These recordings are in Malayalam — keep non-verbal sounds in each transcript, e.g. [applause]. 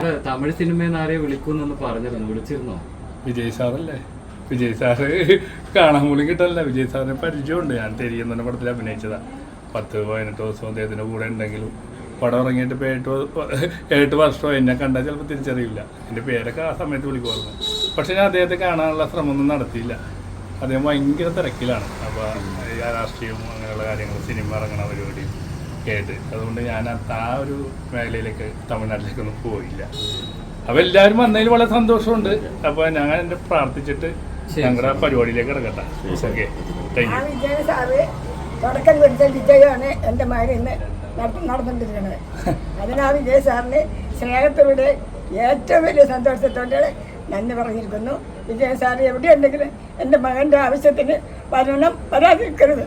തമിഴ് സിനിമയിൽ ആരെ വിളിക്കൂന്നൊന്ന് പറഞ്ഞിരുന്നു. വിളിച്ചിരുന്നോ? വിജയ് സാറല്ലേ? വിജയ് സാറ് കാണാൻ പോലും കിട്ടല്ല വിജയ് സാറിന് പരിചയമുണ്ട്. ഞാൻ തെരിയെന്ന് തന്നെ പടത്തിൽ അഭിനയിച്ചതാ. പത്ത് പതിനെട്ട് ദിവസം അദ്ദേഹത്തിന്റെ കൂടെ ഉണ്ടെങ്കിലും പടം ഇറങ്ങിയിട്ട് ഇപ്പോൾ എട്ട് എട്ട് ഏട്ട് വർഷമായി. എന്നെ കണ്ടാൽ ചിലപ്പോൾ തിരിച്ചറിയില്ല. എന്റെ പേരൊക്കെ ആ സമയത്ത് വിളിക്കുമായിരുന്നു. പക്ഷേ ഞാൻ അദ്ദേഹത്തെ കാണാനുള്ള ശ്രമമൊന്നും നടത്തിയില്ല. അദ്ദേഹം ഭയങ്കര തിരക്കിലാണ്. അപ്പോൾ രാഷ്ട്രീയം രാഷ്ട്രീയവും അങ്ങനെയുള്ള കാര്യങ്ങൾ സിനിമ ഇറങ്ങണ പരിപാടിയും കേട്ട് അതുകൊണ്ട് ഞാൻ അത് ആ ഒരു മേഖലയിലേക്ക് തമിഴ്നാട്ടിലേക്കൊന്നും പോയില്ല. അപ്പോൾ എല്ലാവരും വന്നതിൽ വളരെ സന്തോഷമുണ്ട്. അപ്പോൾ ഞങ്ങൾ എന്റെ പ്രാർത്ഥിച്ചിട്ട് ഞങ്ങളുടെ പരിപാടിയിലേക്ക് കിടക്കട്ടെ ഓക്കെ. താങ്ക് യു തുടക്കം കൊടുത്ത വിജയമാണ് എന്റെ മകൻ ഇന്ന് നടത്തി നടന്നുകൊണ്ടിരിക്കുന്നത്. അതിനാ വിജയ വിജയ് സാറിന് സ്നേഹത്തോടെ ഏറ്റവും വലിയ സന്തോഷത്തോടെ നന്ദി പറഞ്ഞിരിക്കുന്നു. വിജയ സാർ എവിടെയുണ്ടെങ്കിലും എന്റെ മകന്റെ ആവശ്യത്തിന് വരണം വരാതിരിക്കരുത്.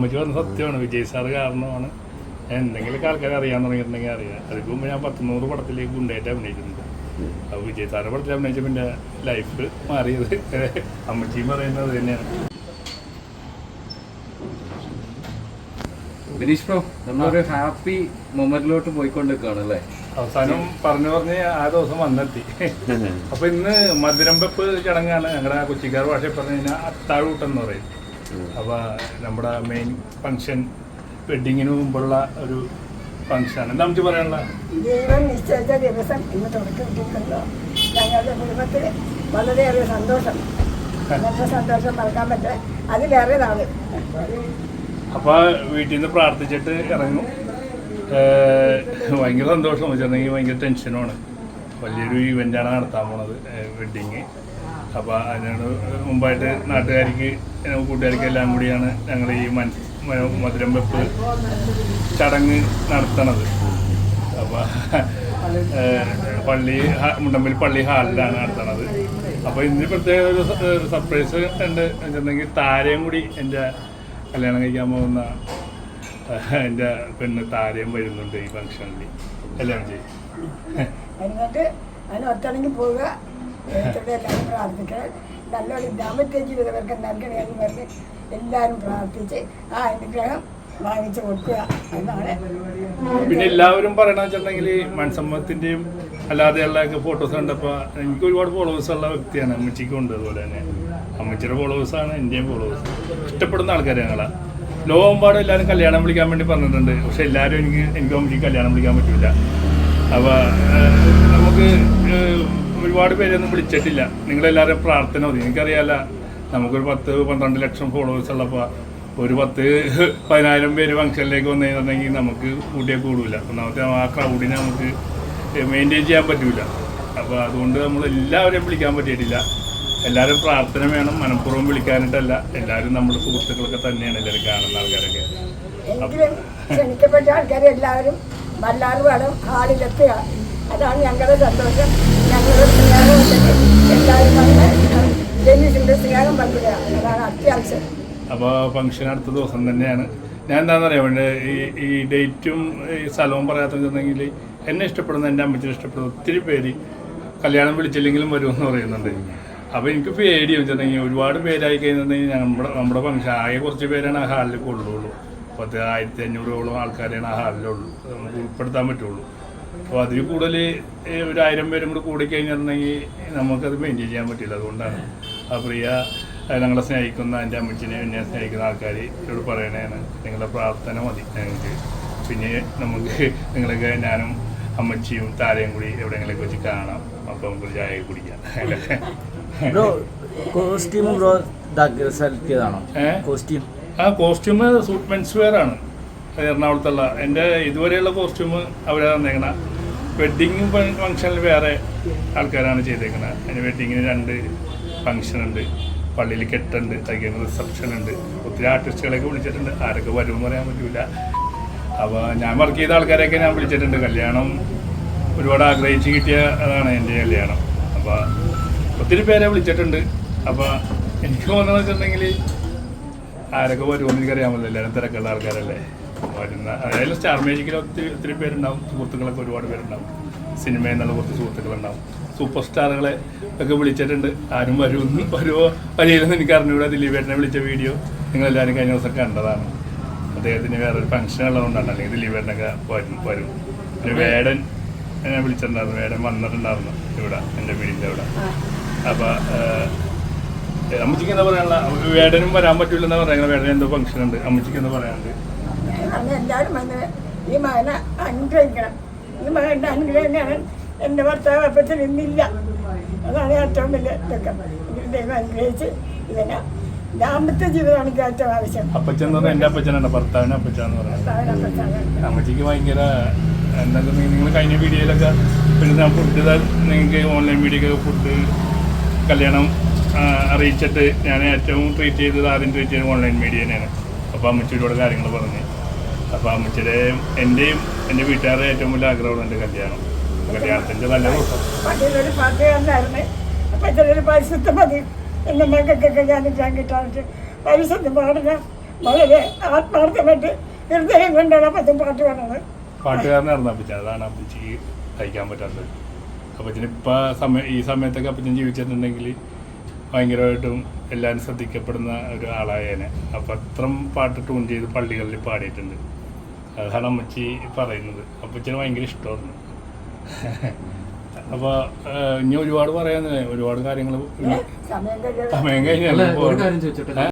അമ്മച്ചി പറഞ്ഞ സത്യമാണ് വിജയ് സാറ് കാരണമാണ്. എന്തെങ്കിലുമൊക്കെ ആൾക്കാരെ അറിയാൻ തുടങ്ങിയിട്ടുണ്ടെങ്കിൽ അറിയാം. അതിന് മുമ്പ് ഞാൻ പത്ത് നൂറ് പടത്തിലേക്ക് ഉണ്ടായിട്ട് അഭിനയിച്ചിട്ടുണ്ട്. അപ്പോൾ വിജയ് സാറിന്റെ പടത്തിൽ അഭിനയിച്ചപ്പോൾ എന്റെ ലൈഫ് മാറിയത് അമ്മച്ചിയും പറയുന്നത് തന്നെയാണ്. ബിനീഷ് ബ്രോ നമ്മളൊരു ഹാപ്പി മൊമെന്റിലോട്ട് പോയിക്കൊണ്ടിരിക്കുകയാണ് അല്ലേ? അവസാനം പറഞ്ഞു പറഞ്ഞ് ആ ദിവസം വന്നെത്തി. അപ്പൊ ഇന്ന് മധുരം വെപ്പ് ചടങ്ങാണ്. ഞങ്ങളുടെ കൊച്ചിക്കാർ ഭാഷയിൽ പറഞ്ഞു കഴിഞ്ഞാൽ അത്താഴൂട്ടം എന്ന് പറയും. അപ്പൊ നമ്മുടെ മെയിൻ ഫങ്ഷൻ വെഡിങ്ങിന് മുമ്പുള്ള ഒരു ഫങ്ഷനാണ് എന്താ നമുക്ക് പറയാനുള്ള? ദൈവം നിശ്ചയിച്ച ദിവസം ഇന്ന് തുടക്കിയിട്ടിരിക്കുന്നു ഞങ്ങളുടെ കുടുംബത്തിൽ വളരെയേറെ സന്തോഷം. സന്തോഷം മറക്കാൻ പറ്റുക അതിലേറെ അപ്പോൾ അപ്പൊ വീട്ടിൽ നിന്ന് പ്രാർത്ഥിച്ചിട്ട് ഇറങ്ങും. ഭയങ്കര സന്തോഷം. വെച്ചിട്ടുണ്ടെങ്കിൽ ഭയങ്കര ടെൻഷനുമാണ് വലിയൊരു ഇവന്റാണ് നടത്താൻ പോണത് വെഡിങ് അപ്പോൾ അതിനാണ് മുമ്പായിട്ട് നാട്ടുകാർക്ക് കൂട്ടുകാരിക്ക് എല്ലാം കൂടിയാണ് ഞങ്ങൾ ഈ മധുരം വെപ്പ് ചടങ്ങ് നടത്തണത്. അപ്പോൾ പള്ളി മുണ്ടമ്പിൽ പള്ളി ഹാളിലാണ് നടത്തണത്. അപ്പോൾ ഇന്ന് പ്രത്യേക ഒരു സർപ്രൈസ് ഉണ്ട്. വെച്ചിട്ടുണ്ടെങ്കിൽ താരയും കൂടി എന്റെ കല്യാണം കഴിക്കാൻ പോകുന്ന എന്റെ പെണ്ണ് താരയും വരുന്നുണ്ട് ഈ ഫംഗ്ഷനിൽ എല്ലാം ചെയ്യും. എന്നിട്ട് അതിന് ഒത്തിണങ്ങി പോവുക. എല്ലാവരും പ്രാർത്ഥിക്കണം. നല്ലൊരു ദാമ്പത്യ ജീവിതവർക്ക് നൽകണമെന്ന് പറഞ്ഞ് എല്ലാവരും പ്രാർത്ഥിച്ച് ആ അനുഗ്രഹം വാങ്ങിച്ചു കൊടുക്കുക എന്നാണ് പിന്നെ എല്ലാവരും പറയണ വെച്ചിട്ടുണ്ടെങ്കിൽ മൺസമ്മത്തിന്റെയും അല്ലാതെയുള്ള ഫോട്ടോസ് കണ്ടപ്പോൾ എനിക്ക് ഒരുപാട് ഫോളോവേഴ്സ് ഉള്ള വ്യക്തിയാണ് അമ്മച്ചിക്കും ഉണ്ട് അതുപോലെ തന്നെ. അമ്മച്ചിയുടെ ഫോളോവേഴ്സാണ് എന്റെയും ഫോളോവേഴ്സ് ഇഷ്ടപ്പെടുന്ന ആൾക്കാർ ഞങ്ങളാണ് ലോകമ്പാടും എല്ലാവരും കല്യാണം വിളിക്കാൻ വേണ്ടി പറഞ്ഞിട്ടുണ്ട്. പക്ഷെ എല്ലാവരും എനിക്ക് എനിക്ക് അമ്മച്ചിക്ക് കല്യാണം വിളിക്കാൻ പറ്റില്ല അപ്പോൾ നമുക്ക് ഒരുപാട് പേരൊന്നും വിളിച്ചിട്ടില്ല. നിങ്ങളെല്ലാവരും പ്രാർത്ഥന മതി എനിക്കറിയാല നമുക്കൊരു പത്ത് പന്ത്രണ്ട് ലക്ഷം ഫോളോവേഴ്സ് ഉള്ളപ്പോൾ ഒരു പത്ത് [laughs] പതിനായിരം പേര് ഫംഗ്ഷനിലേക്ക് വന്നു നമുക്ക് കൂട്ടിയേ കൂടില്ല ഒന്നാമത്തെ ആ ക്രൗഡിനെ നമുക്ക് മെയിന്റെയിൻ ചെയ്യാൻ പറ്റില്ല അപ്പോൾ അതുകൊണ്ട് നമ്മൾ എല്ലാവരെയും വിളിക്കാൻ പറ്റിയിട്ടില്ല. എല്ലാവരും പ്രാർത്ഥന വേണം. മനഃപൂർവം വിളിക്കാനായിട്ടല്ല. എല്ലാവരും നമ്മുടെ സുഹൃത്തുക്കളൊക്കെ തന്നെയാണ് എല്ലാവരും കാണുന്ന ആൾക്കാരൊക്കെ. ക്ഷണിക്കപ്പെട്ട ആൾക്കാരെ എല്ലാവരും വേണം ഹാളിലെത്തുക. അതാണ് ഞങ്ങളുടെ സന്തോഷം. ഞങ്ങളുടെ സ്നേഹം തന്നെ എല്ലാവരും വന്ന് ജനീഷിന്റെ സ്നേഹം പങ്കിടുക. അതാണ് അത്യാവശ്യം. അപ്പോൾ ഫംഗ്ഷൻ അടുത്ത ദിവസം തന്നെയാണ്. ഞാൻ എന്താണെന്ന് അറിയാം വേണ്ടത് ഈ ഈ ഡേറ്റും ഈ സ്ഥലവും പറയാത്തുണ്ടെങ്കിൽ എന്നെ ഇഷ്ടപ്പെടുന്ന എന്റെ അമ്മച്ചിനെ ഇഷ്ടപ്പെടുന്ന ഒത്തിരി പേര് കല്യാണം വിളിച്ചില്ലെങ്കിലും വരുമെന്ന് പറയുന്നുണ്ട്. അപ്പോൾ എനിക്ക് പേടി വെച്ചിട്ടുണ്ടെങ്കിൽ ഒരുപാട് പേരായി കഴിഞ്ഞിട്ടുണ്ടെങ്കിൽ നമ്മുടെ നമ്മുടെ ഫംഗ്ഷൻ ആകെ കുറച്ച് പേരാണ് ആ ഹാളിൽ കൊള്ളുള്ളൂ പത്ത് ആയിരത്തി അഞ്ഞൂറോളം ആൾക്കാരെയാണ് ആ ഹാളിലുള്ളൂ. ഉൾപ്പെടുത്താൻ പറ്റുള്ളൂ. അപ്പോൾ അതിൽ കൂടുതൽ ഒരു ആയിരം പേരും കൂടെ കൂടി കഴിഞ്ഞിട്ടുണ്ടെങ്കിൽ നമുക്കത് മെയിന്റെയിൻ ചെയ്യാൻ പറ്റില്ല. അതുകൊണ്ടാണ് ആ പ്രിയ ഞങ്ങളെ സ്നേഹിക്കുന്ന എന്റെ അമ്മച്ചിനെ എന്നെ സ്നേഹിക്കുന്ന ആൾക്കാർ എന്നോട് പറയണേന്ന് നിങ്ങളുടെ പ്രാർത്ഥന മതി ഞങ്ങൾക്ക്. പിന്നെ നമുക്ക് നിങ്ങളൊക്കെ ഞാനും അമ്മച്ചിയും താരയും കൂടി എവിടെയെങ്കിലൊക്കെ വെച്ച് കാണാം. അപ്പം നമുക്ക് ചായ കുടിക്കാം. ബ്രോ ബ്രോ ഇതാക്കി സെലക്ട് ചെയ്താണോ കോസ്റ്റ്യൂം ആ കോസ്റ്റ്യൂം സൂട്ട് മെൻസ് വെയർ ആണ്. എറണാകുളത്തുള്ള. എന്റെ ഇതുവരെയുള്ള കോസ്റ്റ്യൂം അവരെ തന്നേക്കണ. വെഡ്ഡിങ് ഫംഗ്ഷനിൽ വേറെ ആൾക്കാരാണ് ചെയ്തേക്കുന്നത് അതിന് വെഡ്ഡിങ്ങിന് രണ്ട് ഫംഗ്ഷനുണ്ട് പള്ളിയിൽ കെട്ടുണ്ട് തയ്ക്കുന്ന റിസപ്ഷൻ ഉണ്ട്. ഒത്തിരി ആർട്ടിസ്റ്റുകളെയൊക്കെ വിളിച്ചിട്ടുണ്ട്. ആരൊക്കെ വരുമെന്ന് പറയാൻ പറ്റില്ല അപ്പോൾ ഞാൻ വർക്ക് ചെയ്ത ആൾക്കാരെയൊക്കെ ഞാൻ വിളിച്ചിട്ടുണ്ട്. കല്യാണം ഒരുപാട് ആഗ്രഹിച്ച് കിട്ടിയ അതാണ് എന്റെ കല്യാണം. അപ്പോൾ ഒത്തിരി പേരെ വിളിച്ചിട്ടുണ്ട്. അപ്പോൾ എനിക്ക് തോന്നുന്നത് വെച്ചിട്ടുണ്ടെങ്കിൽ ആരൊക്കെ വരുമെന്ന് എനിക്കറിയാമല്ലോ എല്ലാവരും തിരക്കുള്ള ആൾക്കാരല്ലേ? വരുന്ന അതായത് സ്റ്റാർ മേജിക്കിൽ ഒത്തിരി ഒത്തിരി പേരുണ്ടാവും. സുഹൃത്തുക്കളൊക്കെ ഒരുപാട് പേരുണ്ടാവും. സിനിമയിൽ നിന്നുള്ള കുറച്ച് സുഹൃത്തുക്കളുണ്ടാവും സൂപ്പർ സ്റ്റാറുകളെ ഒക്കെ വിളിച്ചിട്ടുണ്ട്. ആരും വരുമെന്ന് വരുമോ വരില്ലെന്ന് എനിക്ക് അറിഞ്ഞൂടെ ദിലീപേട്ടനെ വിളിച്ച വീഡിയോ. നിങ്ങളെല്ലാവരും കഴിഞ്ഞ ദിവസം കണ്ടതാണ്. അദ്ദേഹത്തിന് വേറൊരു ഫംഗ്ഷൻ ഉള്ളതുകൊണ്ടാണ്. അല്ലെങ്കിൽ ദിലീപേട്ടനൊക്കെ വരും വരും. പിന്നെ വേടൻ എന്നെ വിളിച്ചിട്ടുണ്ടായിരുന്നു. വേടൻ വന്നിട്ടുണ്ടായിരുന്നു ഇവിടെ എന്റെ വീടിന്റെ ഇവിടെ അപ്പം അപ്പോൾ അമ്മച്ചിക്ക് എന്താ പറയാനുള്ള? വേടനും വരാൻ പറ്റൂലെന്നാ പറയുന്നത്. വേടൻ എന്തോ ഫംഗ്ഷൻ ഉണ്ട്. അമ്മച്ചിക്ക് എന്താ പറയാനുണ്ട് അന്ന് എല്ലാവരും വന്ന് ഈ മകനെ അനുഗ്രഹിക്കണം. ഈ മകന്റെ അനുഗ്രഹമാണ് എന്റെ ഭർത്താവ് അപ്പത്തിൽ ഇന്നില്ല അതാണ് ഏറ്റവും വലിയ ദുഃഖം. ദൈവം അനുഗ്രഹിച്ച് ഇതിനെ ദാമ്പത്യ ജീവിതമാണ് എനിക്ക് ഏറ്റവും ആവശ്യം. അപ്പച്ചൻ എന്ന് പറഞ്ഞാൽ എന്റെ അപ്പച്ചനാണ് ഭർത്താവിന് അപ്പച്ചാന്ന് പറയുന്നത് അമ്മച്ചിക്ക് ഭയങ്കര എന്തൊക്കെ നിങ്ങൾ കഴിഞ്ഞ വീഡിയോയിലൊക്കെ പിന്നെ ഞാൻ ഫുഡ് നിങ്ങൾക്ക് ഓൺലൈൻ വീഡിയോ ഫുഡ് കല്യാണം അറിയിച്ചിട്ട് ഞാൻ ഏറ്റവും ട്രീറ്റ് ചെയ്തത് ആദ്യം ട്രീറ്റ് ചെയ്തത് ഓൺലൈൻ മീഡിയ തന്നെയാണ്. അപ്പോൾ അമ്മച്ചിയോട് കാര്യങ്ങൾ പറഞ്ഞു. അപ്പോൾ അമ്മച്ചിയുടെ എന്റെയും എന്റെ വീട്ടുകാരുടെ ഏറ്റവും വലിയ ആഗ്രഹമാണ് എന്റെ കല്യാണം. കല്യാണത്തിന്റെ നല്ല പള്ളിയിലൊരു പാട്ടുകാരനായിരുന്നു അപ്പം ചെറിയൊരു പരിശുദ്ധ മതി. എന്റെ മക്കൾക്കൊക്കെ ഞാൻ ഞാൻ കിട്ടാറുണ്ട് പരിശുദ്ധ പാടുക വളരെ ആത്മാർത്ഥമായിട്ട് ഹൃദയം കൊണ്ടാണ് അപ്പം പാട്ട് പാടുന്നത്. പാട്ടുകാരനായിരുന്നു അപ്പച്ചൻ. അതാണ് അപ്പച്ചിക്ക് തയ്ക്കാൻ പറ്റാത്തത്. അപ്പച്ചന് ഇപ്പം സമയം ഈ സമയത്തൊക്കെ അപ്പച്ചൻ ജീവിച്ചിട്ടുണ്ടെങ്കിൽ ഭയങ്കരമായിട്ടും എല്ലാവരും ശ്രദ്ധിക്കപ്പെടുന്ന ഒരു ആളായേനെ. അപ്പം അത്രം പാട്ട് ട്യൂൺ ചെയ്ത് പള്ളികളിൽ പാടിയിട്ടുണ്ട്. അതാണ് അമ്മച്ചി പറയുന്നത്. അപ്പച്ചന് ഭയങ്കര ഇഷ്ടമായിരുന്നു അപ്പോൾ ഇനി ഒരുപാട് പറയാൻ ഒരുപാട് കാര്യങ്ങൾ സമയം കഴിഞ്ഞാൽ